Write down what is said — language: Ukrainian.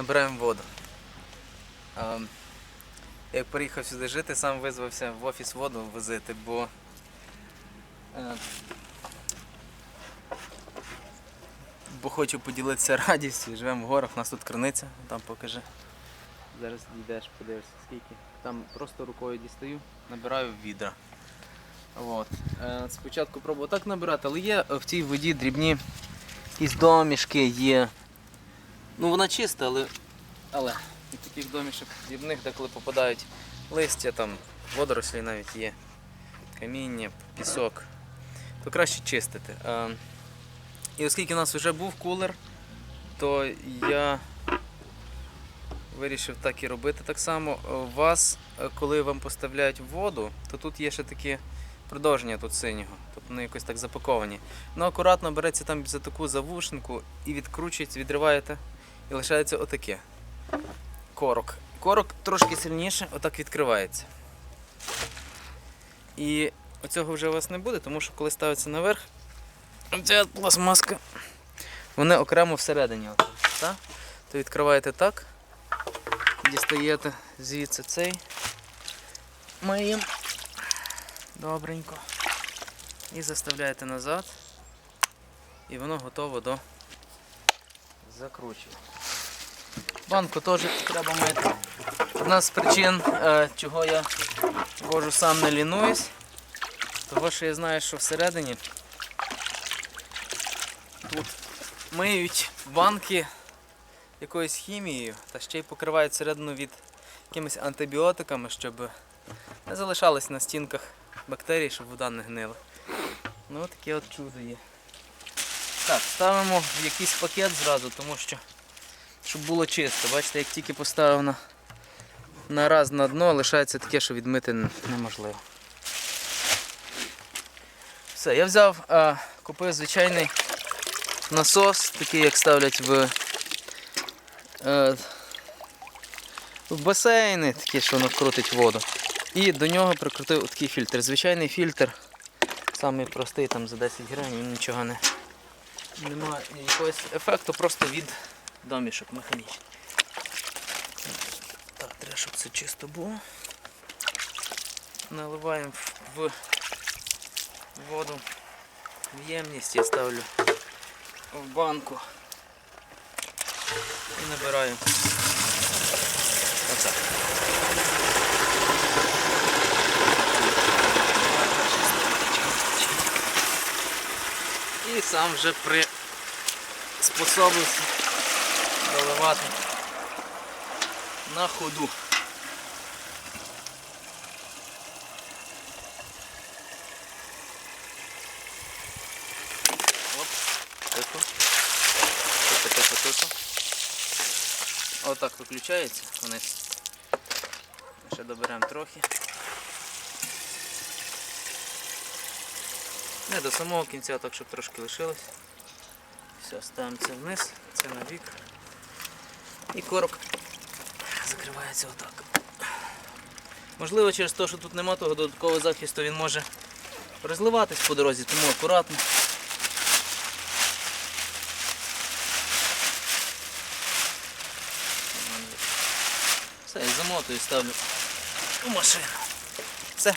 набираємо воду. Як приїхав сюди жити, сам визвався в офіс воду возити, бо е, бо хочу поділитися радістю. Живемо в горах, у нас тут криниця, там покажи. Зараз йдеш, подивишся скільки. Там просто рукою дістаю, набираю в відра. От. Е, Спочатку пробував так набирати, але є в цій воді дрібні якісь домішки є. Ну вона чиста, але, але від таких домішок дрібних деколи попадають листя, там водорослі навіть є, каміння, пісок. То краще чистити. Е, І оскільки у нас вже був кулер, то я вирішив так і робити так само. У вас, коли вам поставляють воду, то тут є ще такі продовження тут синього. Тобто вони якось так запаковані. Ну акуратно береться там за таку завушенку і відкручується, відриваєте, і лишається отаке. Корок. Корок трошки сильніше, отак відкривається. І оцього вже у вас не буде, тому що коли ставиться наверх, ця пластмаска, вони окремо всередині. Так? То відкриваєте так, дістаєте звідси цей маємо добренько. І заставляєте назад. І воно готово до закручування. Банку теж треба мити. Одна з причин, е, чого я вожу сам не лінуюсь, того що я знаю, що всередині тут миють банки якоюсь хімією та ще й покривають середину від якимись антибіотиками, щоб не залишались на стінках бактерій, щоб вода не гнила. Ну таке от чудо є. Так, ставимо в якийсь пакет зразу, тому що щоб було чисто. Бачите, як тільки поставив на, на раз на дно, лишається таке, що відмити неможливо. Все, я взяв, а, купив звичайний насос, такий як ставлять в, е, в басейни, такі, що воно крутить воду. І до нього прикрутив такий фільтр. Звичайний фільтр, самий простий там за 10 гривень, він нічого не немає якогось ефекту, просто від домішок механічних. Так, треба, щоб це чисто було. Наливаємо в воду в ємність, я ставлю в банку і набираю. Оце. І сам вже приспособився доливати на ходу. Оп, тихо. Тихо, тихо, тихо. Отак виключається вниз. Ще доберемо трохи. Не до самого кінця, так щоб трошки лишилось. Все, ставимо це вниз, це на бік. І корок закривається отак. Можливо, через те, що тут нема того додаткового захисту, він може розливатись по дорозі, тому акуратно. Все, і замотую ставлю у машину. Все.